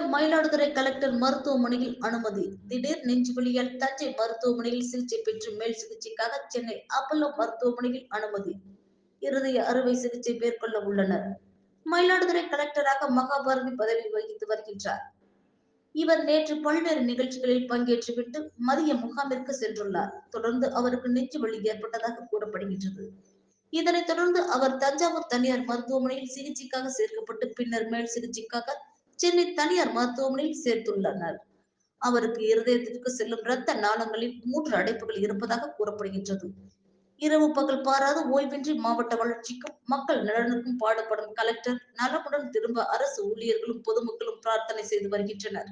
நெஞ்சுவலியால் Mayiladuthurai collector மருத்துவமனையில் அனுமதி. திடீர் நெஞ்சுவலியால் தஞ்சை மருத்துவமனையில் சிகிச்சை பெற்று மேல் சிகிச்சைக்காக சென்னை அப்பல்லோ மருத்துவமனையில் அனுமதி. இருதய அறுவை சிகிச்சை மேற்கொள்ள உள்ளனர். மயிலாடுதுறை கலெக்டராக மகாபாரதி பதவி வகித்து வருகின்றார். இவர் நேற்று பல்வேறு நிகழ்ச்சிகளில் பங்கேற்றுவிட்டு மதிய முகாமிற்கு சென்றுள்ளார். தொடர்ந்து அவருக்கு நெஞ்சு வலி ஏற்பட்டதாக கூறப்படுகின்றது. இதனைத் தொடர்ந்து அவர் தஞ்சாவூர் தனியார் மருத்துவமனையில் சிகிச்சைக்காக சேர்க்கப்பட்டு பின்னர் மேல் சிகிச்சைக்காக சென்னை தனியார் மருத்துவமனையில் சேர்த்துள்ளனர். அவருக்கு இருதயத்திற்கு செல்லும் இரத்த நாளங்களில் மூன்று அடைப்புகள் இருப்பதாக கூறப்படுகின்றது. இரவு பகல் பாராது ஓய்வின்றி மாவட்ட வளர்ச்சிக்கும் மக்கள் நலனுக்கும் பாடுபடும் கலெக்டர் நலமுடன் திரும்ப அரசு ஊழியர்களும் பொதுமக்களும் பிரார்த்தனை செய்து வருகின்றனர்.